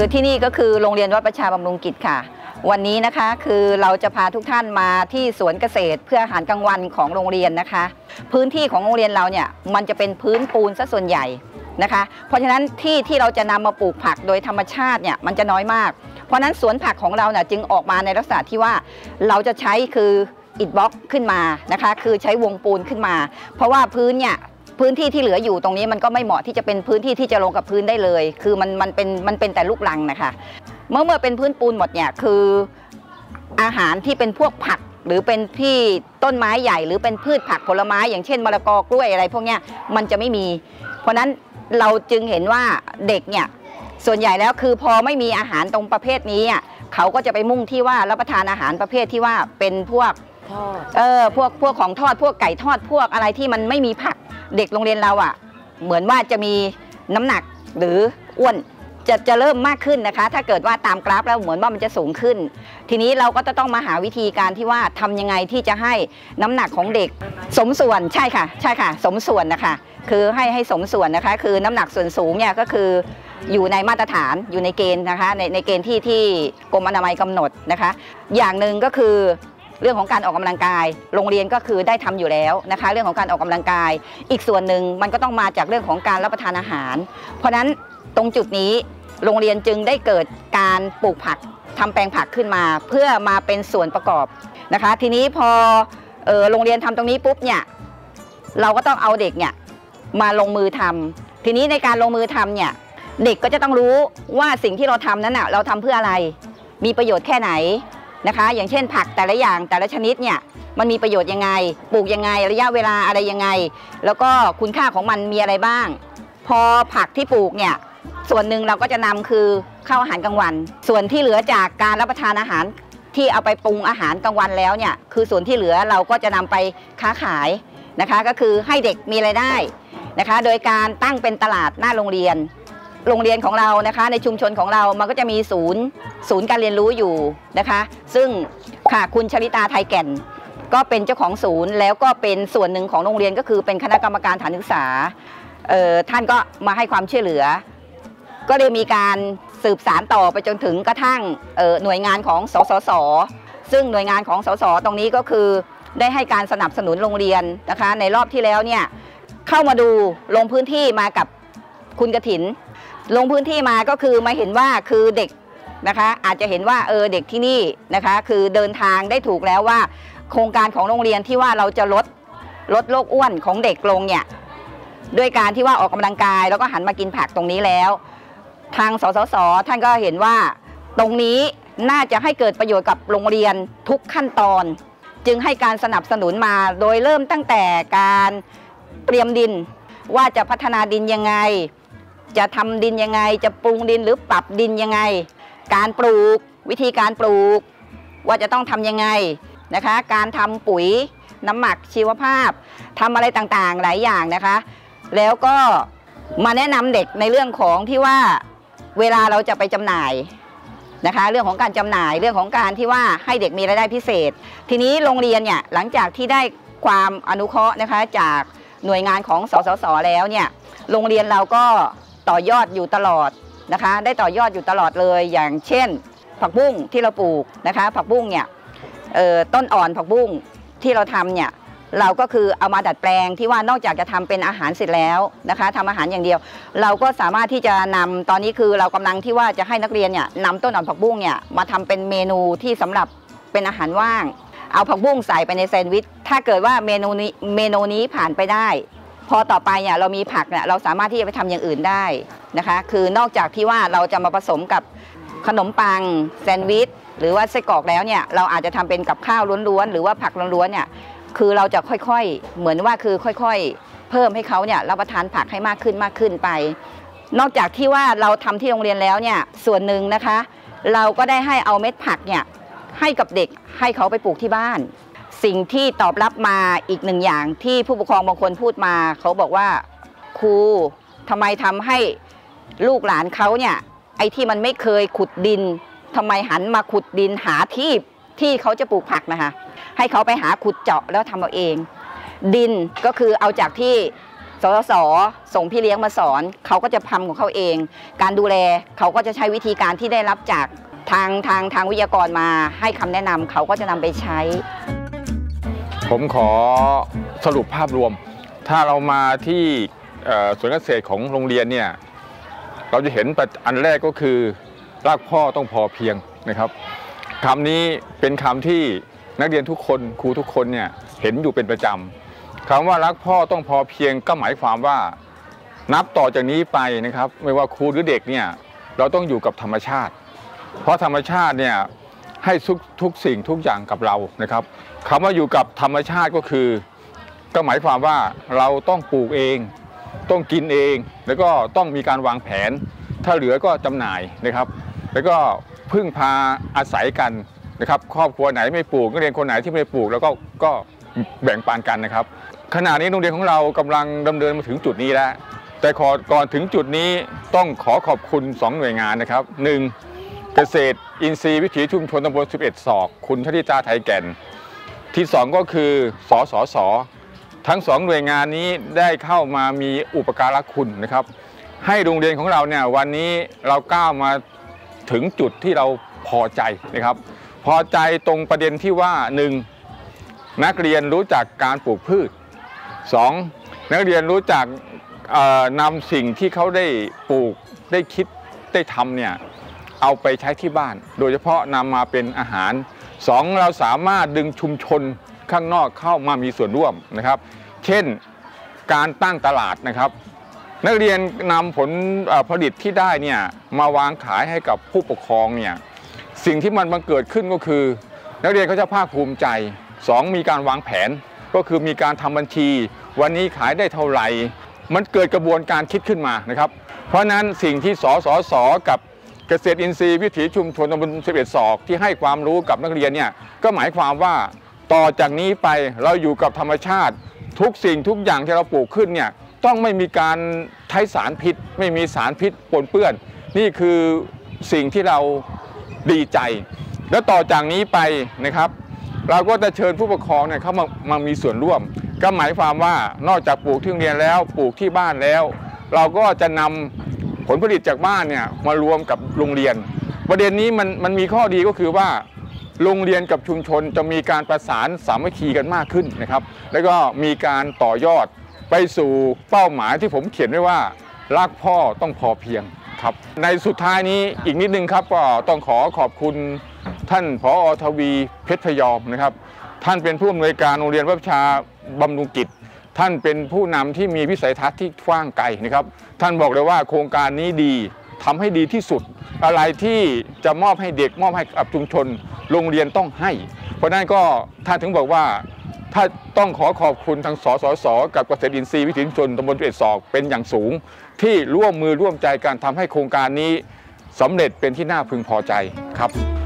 คือที่นี่ก็คือโรงเรียนวัดประชาบำรุงกิจค่ะ วันนี้นะคะคือเราจะพาทุกท่านมาที่สวนเกษตรเพื่ออาหารกลางวันของโรงเรียนนะคะ พื้นที่ของโรงเรียนเราเนี่ยมันจะเป็นพื้นปูนซะส่วนใหญ่นะคะ เพราะฉะนั้นที่ที่เราจะนำมาปลูกผักโดยธรรมชาติเนี่ยมันจะน้อยมาก เพราะฉะนั้นสวนผักของเราเนี่ยจึงออกมาในลักษณะที่ว่าเราจะใช้คืออิฐบล็อกขึ้นมานะคะ คือใช้วงปูนขึ้นมา เพราะว่าพื้นเนี่ย พื้นที่ที่เหลืออยู่ตรงนี้มันก็ไม่เหมาะที่จะเป็นพื้นที่ที่จะลงกับพื้นได้เลย คือมันมันเป็นมันเป็นแต่ลูกรังนะคะ เมื่อเมื่อเป็นพื้นปูนหมดเนี่ยคืออาหารที่เป็นพวกผักหรือเป็นที่ต้นไม้ใหญ่หรือเป็นพืชผักผลไม้อย่างเช่นมะละกอกล้วยอะไรพวกเนี้ยมันจะไม่มี เพราะฉะนั้นเราจึงเห็นว่าเด็กเนี่ยส่วนใหญ่แล้วคือพอไม่มีอาหารตรงประเภทนี้อะเขาก็จะไปมุ่งที่ว่ารับประทานอาหารประเภทที่ว่าเป็นพวกทอดเออพวกพวกของทอดพวกไก่ทอดพวกอะไรที่มันไม่มีผัก เด็กโรงเรียนเราอะเหมือนว่าจะมีน้ำหนักหรืออ้วนจะจะเริ่มมากขึ้นนะคะ ถ้าเกิดว่าตามกราฟแล้วเหมือนว่ามันจะสูงขึ้น ทีนี้เราก็จะต้องมาหาวิธีการที่ว่าทำยังไงที่จะให้น้ำหนักของเด็กสมส่วนใช่ค่ะ ใช่ค่ะ สมส่วนนะคะ คือให้ให้สมส่วนนะคะ คือน้ำหนักส่วนสูงเนี่ยก็คืออยู่ในมาตรฐานอยู่ในเกณฑ์นะคะในในเกณฑ์ที่ที่กรมอนามัยกำหนดนะคะ อย่างหนึ่งก็คือ เรื่องของการออกกำลังกาย โรงเรียนก็คือได้ทำอยู่แล้วนะคะ เรื่องของการออกกำลังกาย อีกส่วนหนึ่งมันก็ต้องมาจากเรื่องของการรับประทานอาหาร เพราะฉะนั้นตรงจุดนี้โรงเรียนจึงได้เกิดการปลูกผักทำแปลงผักขึ้นมา เพื่อมาเป็นส่วนประกอบนะคะ ทีนี้พอออโรงเรียนทำตรงนี้ปุ๊บเนี่ยเราก็ต้องเอาเด็กเนี่ยมาลงมือทำทีนี้ในการลงมือทำเนี่ยเด็กก็จะต้องรู้ว่าสิ่งที่เราทำนั้นน่ะเราทำเพื่ออะไร มีประโยชน์แค่ไหน นะคะ อย่างเช่นผักแต่ละอย่างแต่ละชนิดเนี่ยมันมีประโยชน์ยังไง ปลูกยังไงระยะเวลาอะไรยังไง แล้วก็คุณค่าของมันมีอะไรบ้าง พอผักที่ปลูกเนี่ยส่วนหนึ่งเราก็จะนำคือเข้าอาหารกลางวัน ส่วนที่เหลือจากการรับประทานอาหารที่เอาไปปรุงอาหารกลางวันแล้วเนี่ยคือส่วนที่เหลือเราก็จะนำไปค้าขายนะคะ ก็คือให้เด็กมีรายได้นะคะ โดยการตั้งเป็นตลาดหน้าโรงเรียน โรงเรียนของเรานะคะ ในชุมชนของเรามันก็จะมีศูนย์ศูนย์การเรียนรู้อยู่นะคะ ซึ่งค่ะคุณชลิตาไทยแก่น ก็เป็นเจ้าของศูนย์ แล้วก็เป็นส่วนหนึ่งของโรงเรียนก็คือเป็นคณะกรรมการฐานศึกษาท่านก็มาให้ความช่วยเหลือ ก็เลยมีการสืบสารต่อไปจนถึงกระทั่งหน่วยงานของสสส ซึ่งหน่วยงานของสสตรงนี้ก็คือได้ให้การสนับสนุนโรงเรียนนะคะ ในรอบที่แล้วเนี่ยเข้ามาดูลงพื้นที่มากับคุณกระถิน ลงพื้นที่มาก็คือมาเห็นว่าคือเด็กนะคะอาจจะเห็นว่าเออเด็กที่นี่นะคะคือเดินทางได้ถูกแล้วว่า โครงการของโรงเรียนที่ว่าเราจะลดลดโรคอ้วนของเด็กลงเนี่ยด้วยการที่ว่าออกกำลังกาย แล้วก็หันมากินผักตรงนี้แล้ว ทางสสสท่านก็เห็นว่าตรงนี้น่าจะให้เกิดประโยชน์กับโรงเรียนทุกขั้นตอน จึงให้การสนับสนุนมาโดยเริ่มตั้งแต่การเตรียมดินว่าจะพัฒนาดินยังไง จะทำดินยังไง จะปรุงดินหรือปรับดินยังไง การปลูกวิธีการปลูก ว่าจะต้องทำยังไงนะคะ การทำปุ๋ยน้ำหมักชีวภาพทำอะไรต่างๆหลายอย่างนะคะ แล้วก็มาแนะนำเด็กในเรื่องของที่ว่าเวลาเราจะไปจำหน่ายนะคะ เรื่องของการจำหน่ายเรื่องของการที่ว่าให้เด็กมีรายได้พิเศษ ทีนี้โรงเรียนเนี่ยหลังจากที่ได้ความอนุเคราะห์นะคะจากหน่วยงานของสสสแล้วเนี่ยโรงเรียนเราก็ ต่อยอดอยู่ตลอดนะคะ ได้ต่อยอดอยู่ตลอดเลยอย่างเช่น ผักบุ้งที่เราปลูกนะคะ ผักบุ้งเนี่ยต้นอ่อนผักบุ้งที่เราทำเนี่ยเราก็คือเอามาดัดแปลงที่ว่านอกจากจะทำเป็นอาหารเสร็จแล้วนะคะทำอาหารอย่างเดียว เราก็สามารถที่จะนำตอนนี้คือเรากำลังที่ว่าจะให้นักเรียนเนี่ยนำต้นอ่อนผักบุ้งเนี่ยมาทำเป็นเมนูที่สำหรับเป็นอาหารว่าง เอาผักบุ้งใส่ไปในแซนด์วิชถ้าเกิดว่าเมนูนี้เมนูนี้ผ่านไปได้ พอต่อไปเนี่ยเรามีผักเนี่ยเราสามารถที่จะไปทำอย่างอื่นได้นะคะ คือนอกจากที่ว่าเราจะมาผสมกับขนมปังแซนด์วิชหรือว่าไส้กรอกแล้วเนี่ยเราอาจจะทำเป็นกับข้าวล้วนๆหรือว่าผักล้วนๆเนี่ยคือเราจะค่อยๆ เหมือนว่าคือค่อยๆ เพิ่มให้เขาเนี่ยรับประทานผักให้มากขึ้นมากขึ้นไป นอกจากที่ว่าเราทำที่โรงเรียนแล้วเนี่ยส่วนหนึ่งนะคะ เราก็ได้ให้เอาเม็ดผักเนี่ยให้กับเด็กให้เขาไปปลูกที่บ้าน สิ่งที่ตอบรับมาอีกหนึ่งอย่างที่ผู้ปกครองบางคนพูดมา เขาบอกว่าครูทำไมทำให้ลูกหลานเขาเนี่ยไอ้ที่มันไม่เคยขุดดินทำไมหันมาขุดดินหาที่ที่เขาจะปลูกผักนะคะ ให้เขาไปหาขุดเจาะแล้วทำเอาเอง ดินก็คือเอาจากที่สสสส่งพี่เลี้ยงมาสอน เขาก็จะทำของเขาเอง การดูแลเขาก็จะใช้วิธีการที่ได้รับจากทางทางทางวิทยากรมาให้คำแนะนำเขาก็จะนำไปใช้ ผมขอสรุปภาพรวม ถ้าเรามาที่สวนเกษตรของโรงเรียนเนี่ยเราจะเห็นอันแรกก็คือรากพ่อต้องพอเพียงนะครับคำนี้เป็นคำที่นักเรียนทุกคนครูทุกคนเนี่ยเห็นอยู่เป็นประจำคำว่ารักพ่อต้องพอเพียงก็หมายความว่านับต่อจากนี้ไปนะครับ ไม่ว่าครูหรือเด็กเนี่ยเราต้องอยู่กับธรรมชาติ เพราะธรรมชาติเนี่ย ให้ทุกทุกสิ่งทุกอย่างกับเรานะครับคำว่าอยู่กับธรรมชาติก็คือ ก็หมายความว่าเราต้องปลูกเอง ต้องกินเอง แล้วก็ต้องมีการวางแผน ถ้าเหลือก็จำหน่ายนะครับ แล้วก็พึ่งพาอาศัยกันนะครับ ครอบครัวไหนไม่ปลูกนักเรียนคนไหนที่ไม่ปลูก แล้วก็ก็แบ่งปันกันนะครับขณะนี้โรงเรียนของเรากำลังดำเนินมาถึงจุดนี้แล้วแต่ก่อนถึงจุดนี้ต้องขอขอบคุณ 2 หน่วยงานนะครับ 1. เกษตรอินทรีย์วิถีชุมชนตำบล 11 ศอก คุณชติจาไทยแก่น ที่ 2 ก็คือสสสทั้งสองหน่วยงานนี้ได้เข้ามามีอุปการะคุณนะครับ ให้โรงเรียนของเราเนี่ยวันนี้เราก้าวมาถึงจุดที่เราพอใจนะครับ พอใจตรงประเด็นที่ว่า 1. นักเรียนรู้จักการปลูกพืช 2. นักเรียนรู้จักนำสิ่งที่เขาได้ปลูกได้คิดได้ทำเนี่ย เอาไปใช้ที่บ้าน โดยเฉพาะนำมาเป็นอาหาร 2. เราสามารถดึงชุมชนข้างนอกเข้ามามีส่วนร่วมนะครับ เช่นการตั้งตลาดนะครับ นักเรียนนำผลผลิตที่ได้เนี่ยมาวางขายให้กับผู้ปกครองเนี่ยสิ่งที่มันบังเกิดขึ้นก็คือ นักเรียนเขาจะภาคภูมิใจ 2. มีการวางแผนก็คือมีการทำบัญชี วันนี้ขายได้เท่าไหร่ มันเกิดกระบวนการคิดขึ้นมานะครับ เพราะฉะนั้นสิ่งที่สสสกับ เกษตรอินทรีย์วิถีชุมชนตำบล11 ศอกที่ให้ความรู้กับนักเรียนเนี่ยก็หมายความว่าต่อจากนี้ไปเราอยู่กับธรรมชาติ ทุกสิ่งทุกอย่างที่เราปลูกขึ้นเนี่ยต้องไม่มีการใช้สารพิษ ไม่มีสารพิษปนเปื้อน นี่คือสิ่งที่เราดีใจ แล้วต่อจากนี้ไปนะครับ เราก็จะเชิญผู้ปกครองเนี่ยเข้ามามามีส่วนร่วม ก็หมายความว่านอกจากปลูกที่โรงเรียนแล้วปลูกที่บ้านแล้ว เราก็จะนำ ผลผลิตจากบ้านเนี่ยมารวมกับโรงเรียน ประเด็นนี้มันมันมีข้อดีก็คือว่าโรงเรียนกับชุมชนจะมีการประสานสามัคคีกันมากขึ้นนะครับ แล้วก็มีการต่อยอดไปสู่เป้าหมายที่ผมเขียนไว้ว่ารักพ่อต้องพอเพียงครับ ในสุดท้ายนี้อีกนิดนึงครับก็ต้องขอขอบคุณท่านผอทวีเพชรพยอมนะครับ ท่านเป็นผู้อำนวยการโรงเรียนวัดชาบำรุงกิจ ท่านเป็นผู้นำที่มีวิสัยทัศน์ที่กว้างไกลนะครับ ท่านบอกเลยว่าโครงการนี้ดีทำให้ดีที่สุด อะไรที่จะมอบให้เด็กมอบให้กับชุมชน โรงเรียนต้องให้ เพราะฉะนั้นก็ท่านถึงบอกว่าถ้าต้องขอขอบคุณทางสสส กับเกษตรอินทรีย์วิถีชุมชนตำบลเอ็ดศอกเป็นอย่างสูง ที่ร่วมมือร่วมใจการทำให้โครงการนี้สำเร็จเป็นที่น่าพึงพอใจครับ